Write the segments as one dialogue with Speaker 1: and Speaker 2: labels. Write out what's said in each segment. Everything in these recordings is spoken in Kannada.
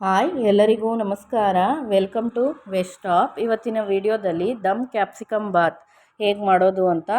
Speaker 1: ಹಾಯ್, ಎಲ್ಲರಿಗೂ ನಮಸ್ಕಾರ. ವೆಲ್ಕಮ್ ಟು ವೆಸ್ಟ್ ಟಾಪ್ ಇವತ್ತಿನ ವಿಡಿಯೋದಲ್ಲಿ ದಮ್ ಕ್ಯಾಪ್ಸಿಕಮ್ ಬಾತ್ ಹೇಗೆ ಮಾಡೋದು ಅಂತ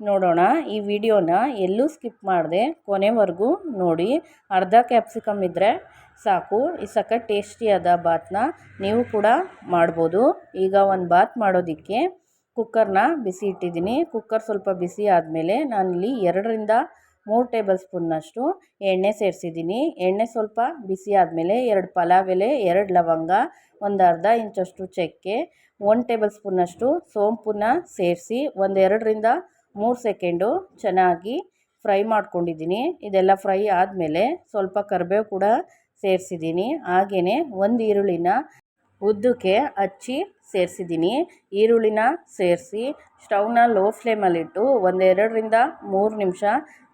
Speaker 1: ನೋಡೋಣ. ಈ ವಿಡಿಯೋನ ಎಲ್ಲೂ ಸ್ಕಿಪ್ ಮಾಡಿದೆ, ಕೊನೆವರೆಗೂ ನೋಡಿ. ಅರ್ಧ ಕ್ಯಾಪ್ಸಿಕಮ್ ಇದ್ದರೆ ಸಾಕು. ಈ ಸಖತ್ ಟೇಸ್ಟಿಯಾದ ಬಾತ್ನ ನೀವು ಕೂಡ ಮಾಡ್ಬೋದು. ಈಗ ಒಂದು ಬಾತ್ ಮಾಡೋದಕ್ಕೆ ಕುಕ್ಕರ್ನ ಬಿಸಿ ಇಟ್ಟಿದ್ದೀನಿ. ಕುಕ್ಕರ್ ಸ್ವಲ್ಪ ಬಿಸಿ ಆದಮೇಲೆ ನಾನಿಲ್ಲಿ ಎರಡರಿಂದ ಮೂರು ಟೇಬಲ್ ಸ್ಪೂನ್ನಷ್ಟು ಎಣ್ಣೆ ಸೇರಿಸಿದ್ದೀನಿ. ಎಣ್ಣೆ ಸ್ವಲ್ಪ ಬಿಸಿ ಆದಮೇಲೆ ಎರಡು ಪಲಾವ್ ಎಲೆ, ಎರಡು ಲವಂಗ, ಒಂದು ಅರ್ಧ ಇಂಚಷ್ಟು ಚಕ್ಕೆ, ಒಂದು ಟೇಬಲ್ ಸ್ಪೂನ್ನಷ್ಟು ಸೋಂಪನ್ನ ಸೇರಿಸಿ ಒಂದೆರಡರಿಂದ ಮೂರು ಸೆಕೆಂಡು ಚೆನ್ನಾಗಿ ಫ್ರೈ ಮಾಡ್ಕೊಂಡಿದ್ದೀನಿ. ಇದೆಲ್ಲ ಫ್ರೈ ಆದಮೇಲೆ ಸ್ವಲ್ಪ ಕರಿಬೇವು ಕೂಡ ಸೇರಿಸಿದ್ದೀನಿ. ಹಾಗೆಯೇ ಒಂದು ಈರುಳ್ಳಿನ ಉದ್ದಕ್ಕೆ ಹಚ್ಚಿ ಸೇರಿಸಿದ್ದೀನಿ. ಈರುಳ್ಳಿನ ಸೇರಿಸಿ ಸ್ಟೌವ್ನ ಲೋ ಫ್ಲೇಮಲ್ಲಿಟ್ಟು ಒಂದೆರಡರಿಂದ ಮೂರು ನಿಮಿಷ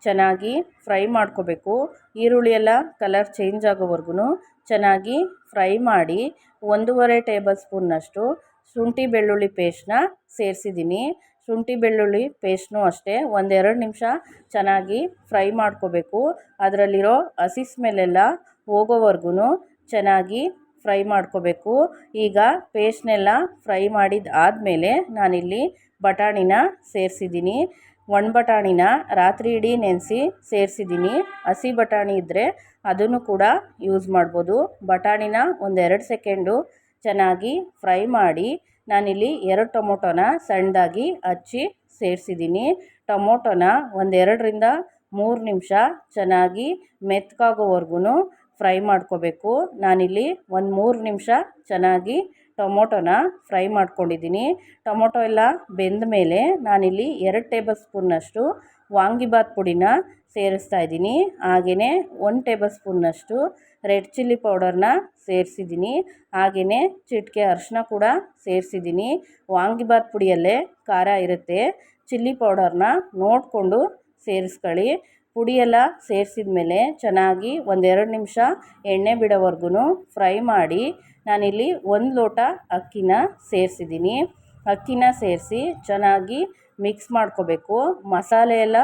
Speaker 1: ಚೆನ್ನಾಗಿ ಫ್ರೈ ಮಾಡ್ಕೋಬೇಕು. ಈರುಳ್ಳಿ ಎಲ್ಲ ಕಲರ್ ಚೇಂಜ್ ಆಗೋವರೆಗೂ ಚೆನ್ನಾಗಿ ಫ್ರೈ ಮಾಡಿ ಒಂದೂವರೆ ಟೇಬಲ್ ಸ್ಪೂನ್ನಷ್ಟು ಶುಂಠಿ ಬೆಳ್ಳುಳ್ಳಿ ಪೇಸ್ಟ್ನ ಸೇರಿಸಿದ್ದೀನಿ. ಶುಂಠಿ ಬೆಳ್ಳುಳ್ಳಿ ಪೇಸ್ಟ್ನೂ ಅಷ್ಟೇ ಒಂದೆರಡು ನಿಮಿಷ ಚೆನ್ನಾಗಿ ಫ್ರೈ ಮಾಡ್ಕೋಬೇಕು. ಅದರಲ್ಲಿರೋ ಹಸಿ ಸ್ಮೆಲ್ಲೆಲ್ಲ ಹೋಗೋವರೆಗೂ ಚೆನ್ನಾಗಿ ಫ್ರೈ ಮಾಡ್ಕೋಬೇಕು. ಈಗ ಪೇಸ್ಟ್ನೆಲ್ಲ ಫ್ರೈ ಮಾಡಿದ ಆದಮೇಲೆ ನಾನಿಲ್ಲಿ ಬಟಾಣಿನ ಸೇರಿಸಿದ್ದೀನಿ. ಒಣ ಬಟಾಣಿನ ರಾತ್ರಿ ಇಡೀ ನೆನೆಸಿ ಸೇರಿಸಿದ್ದೀನಿ. ಹಸಿ ಬಟಾಣಿ ಇದ್ದರೆ ಅದನ್ನು ಕೂಡ ಯೂಸ್ ಮಾಡ್ಬೋದು. ಬಟಾಣಿನ ಒಂದೆರಡು ಸೆಕೆಂಡು ಚೆನ್ನಾಗಿ ಫ್ರೈ ಮಾಡಿ ನಾನಿಲ್ಲಿ ಎರಡು ಟೊಮೊಟೊನ ಸಣ್ಣದಾಗಿ ಹಚ್ಚಿ ಸೇರಿಸಿದ್ದೀನಿ. ಟೊಮೊಟೊನ ಒಂದೆರಡರಿಂದ ಮೂರು ನಿಮಿಷ ಚೆನ್ನಾಗಿ ಮೆತ್ತಗಾಗೋವರೆಗೂ ಫ್ರೈ ಮಾಡ್ಕೋಬೇಕು. ನಾನಿಲ್ಲಿ ಒಂದು ಮೂರು ನಿಮಿಷ ಚೆನ್ನಾಗಿ ಟೊಮೊಟೊನ ಫ್ರೈ ಮಾಡ್ಕೊಂಡಿದ್ದೀನಿ. ಟೊಮೊಟೊ ಎಲ್ಲ ಬೆಂದ ಮೇಲೆ ನಾನಿಲ್ಲಿ ಎರಡು ಟೇಬಲ್ ಸ್ಪೂನ್ನಷ್ಟು ವಾಂಗಿಬಾತ್ ಪುಡಿನ ಸೇರಿಸ್ತಾ ಇದ್ದೀನಿ. ಹಾಗೆಯೇ ಒಂದು ಟೇಬಲ್ ಸ್ಪೂನ್ನಷ್ಟು ರೆಡ್ ಚಿಲ್ಲಿ ಪೌಡರ್ನ ಸೇರಿಸಿದ್ದೀನಿ. ಹಾಗೆಯೇ ಚಿಟಿಕೆ ಅರಿಶಿನ ಕೂಡ ಸೇರಿಸಿದ್ದೀನಿ. ವಾಂಗಿಬಾತ್ ಪುಡಿಯಲ್ಲೇ ಖಾರ ಇರುತ್ತೆ. ಚಿಲ್ಲಿ ಪೌಡರ್ನ ನೋಡಿಕೊಂಡು ಸೇರಿಸ್ಕೊಳ್ಳಿ. ಪುಡಿಯೆಲ್ಲ ಸೇರಿಸಿದ ಮೇಲೆ ಚೆನ್ನಾಗಿ ಒಂದೆರಡು ನಿಮಿಷ ಎಣ್ಣೆ ಬಿಡೋವರೆಗೂ ಫ್ರೈ ಮಾಡಿ ನಾನಿಲ್ಲಿ ಒಂದು ಲೋಟ ಅಕ್ಕಿನ ಸೇರಿಸಿದ್ದೀನಿ. ಅಕ್ಕಿನ ಸೇರಿಸಿ ಚೆನ್ನಾಗಿ ಮಿಕ್ಸ್ ಮಾಡ್ಕೋಬೇಕು. ಮಸಾಲೆ ಎಲ್ಲ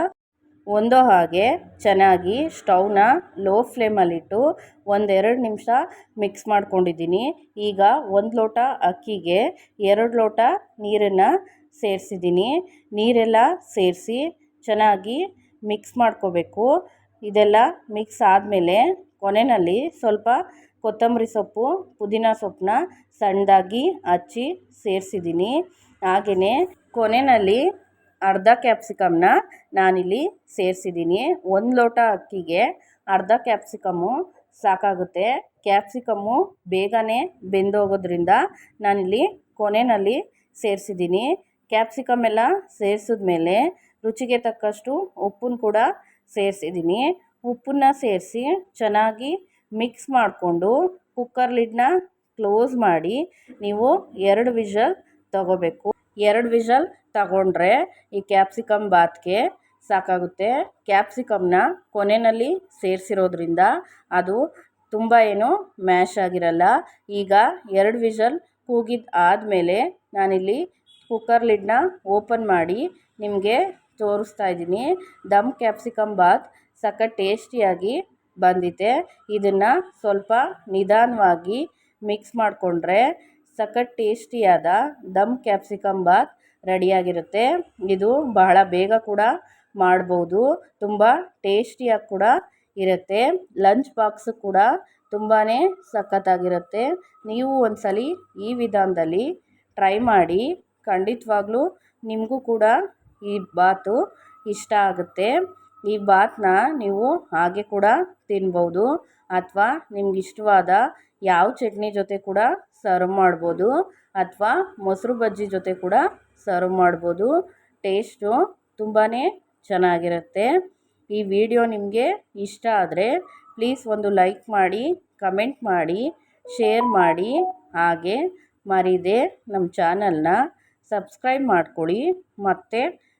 Speaker 1: ಒಂದೋ ಹಾಗೆ ಚೆನ್ನಾಗಿ ಸ್ಟೌವ್ನ ಲೋ ಫ್ಲೇಮಲ್ಲಿಟ್ಟು ಒಂದೆರಡು ನಿಮಿಷ ಮಿಕ್ಸ್ ಮಾಡ್ಕೊಂಡಿದ್ದೀನಿ. ಈಗ ಒಂದು ಲೋಟ ಅಕ್ಕಿಗೆ ಎರಡು ಲೋಟ ನೀರನ್ನು ಸೇರಿಸಿದ್ದೀನಿ. ನೀರೆಲ್ಲ ಸೇರಿಸಿ ಚೆನ್ನಾಗಿ ಮಿಕ್ಸ್ ಮಾಡ್ಕೋಬೇಕು. ಇದೆಲ್ಲ ಮಿಕ್ಸ್ ಆದಮೇಲೆ ಕೊನೆಯಲ್ಲಿ ಸ್ವಲ್ಪ ಕೊತ್ತಂಬರಿ ಸೊಪ್ಪು, ಪುದೀನ ಸೊಪ್ಪನ್ನ ಸಣ್ಣದಾಗಿ ಹಚ್ಚಿ ಸೇರಿಸಿದ್ದೀನಿ. ಹಾಗೆಯೇ ಕೊನೆಯಲ್ಲಿ ಅರ್ಧ ಕ್ಯಾಪ್ಸಿಕಮ್ನ ನಾನಿಲ್ಲಿ ಸೇರಿಸಿದ್ದೀನಿ. ಒಂದು ಲೋಟ ಅಕ್ಕಿಗೆ ಅರ್ಧ ಕ್ಯಾಪ್ಸಿಕಮ್ಮು ಸಾಕಾಗುತ್ತೆ. ಕ್ಯಾಪ್ಸಿಕಮ್ಮು ಬೇಗನೆ ಬೆಂದೋಗೋದ್ರಿಂದ ನಾನಿಲ್ಲಿ ಕೊನೆಯಲ್ಲಿ ಸೇರಿಸಿದ್ದೀನಿ. ಕ್ಯಾಪ್ಸಿಕಮ್ ಎಲ್ಲ ಸೇರಿಸಿದ್ಮೇಲೆ ರುಚಿಗೆ ತಕ್ಕಷ್ಟು ಉಪ್ಪನ್ನು ಕೂಡ ಸೇರಿಸಿದ್ದೀನಿ. ಉಪ್ಪನ್ನ ಸೇರಿಸಿ ಚೆನ್ನಾಗಿ ಮಿಕ್ಸ್ ಮಾಡಿಕೊಂಡು ಕುಕ್ಕರ್ ಲಿಡ್ನ ಕ್ಲೋಸ್ ಮಾಡಿ ನೀವು ಎರಡು ವಿಷಲ್ ತಗೋಬೇಕು. ಎರಡು ವಿಷಲ್ ತಗೊಂಡ್ರೆ ಈ ಕ್ಯಾಪ್ಸಿಕಮ್ ಬಾತ್ಗೆ ಸಾಕಾಗುತ್ತೆ. ಕ್ಯಾಪ್ಸಿಕಮ್ನ ಕೊನೆಯಲ್ಲಿ ಸೇರಿಸಿರೋದ್ರಿಂದ ಅದು ತುಂಬ ಏನು ಮ್ಯಾಶ್ ಆಗಿರಲ್ಲ. ಈಗ ಎರಡು ವಿಷಲ್ ಕೂಗಿದ ಆದಮೇಲೆ ನಾನಿಲ್ಲಿ ಕುಕ್ಕರ್ ಲಿಡ್ನ ಓಪನ್ ಮಾಡಿ ನಿಮಗೆ ತೋರಿಸ್ತಾ ಇದ್ದೀನಿ. ದಮ್ ಕ್ಯಾಪ್ಸಿಕಮ್ ಬಾತ್ ಸಖತ್ ಟೇಸ್ಟಿಯಾಗಿ ಬಂದಿದೆ. ಇದನ್ನು ಸ್ವಲ್ಪ ನಿಧಾನವಾಗಿ ಮಿಕ್ಸ್ ಮಾಡಿಕೊಂಡ್ರೆ ಸಖತ್ ಟೇಸ್ಟಿಯಾದ ದಮ್ ಕ್ಯಾಪ್ಸಿಕಮ್ ಬಾತ್ ರೆಡಿಯಾಗಿರುತ್ತೆ. ಇದು ಬಹಳ ಬೇಗ ಕೂಡ ಮಾಡ್ಬೋದು. ತುಂಬ ಟೇಸ್ಟಿಯಾಗಿ ಕೂಡ ಇರುತ್ತೆ. ಲಂಚ್ ಬಾಕ್ಸ್ ಕೂಡ ತುಂಬಾ ಸಖತ್ತಾಗಿರುತ್ತೆ. ನೀವು ಒಂದ್ಸಲಿ ಈ ವಿಧಾನದಲ್ಲಿ ಟ್ರೈ ಮಾಡಿ ಖಂಡಿತವಾಗ್ಲೂ ನಿಮಗೂ ಕೂಡ ಈ ಬಾತು ಇಷ್ಟ ಆಗುತ್ತೆ. ಈ ಬಾತನ್ನ ನೀವು ಹಾಗೆ ಕೂಡ ತಿನ್ಬೋದು ಅಥವಾ ನಿಮ್ಗೆ ಇಷ್ಟವಾದ ಯಾವ ಚಟ್ನಿ ಜೊತೆ ಕೂಡ ಸರ್ವ್ ಮಾಡ್ಬೋದು ಅಥವಾ ಮೊಸರು ಬಜ್ಜಿ ಜೊತೆ ಕೂಡ ಸರ್ವ್ ಮಾಡ್ಬೋದು. ಟೇಸ್ಟು ತುಂಬಾ ಚೆನ್ನಾಗಿರುತ್ತೆ. ಈ ವಿಡಿಯೋ ನಿಮಗೆ ಇಷ್ಟ ಆದರೆ ಪ್ಲೀಸ್ ಒಂದು ಲೈಕ್ ಮಾಡಿ ಕಮೆಂಟ್ ಮಾಡಿ ಶೇರ್ ಮಾಡಿ. ಹಾಗೆ ಮರೀದೆ ನಮ್ಮ ಚಾನಲ್ನ ಸಬ್ಸ್ಕ್ರೈಬ್ ಮಾಡ್ಕೊಳ್ಳಿ. ಮತ್ತು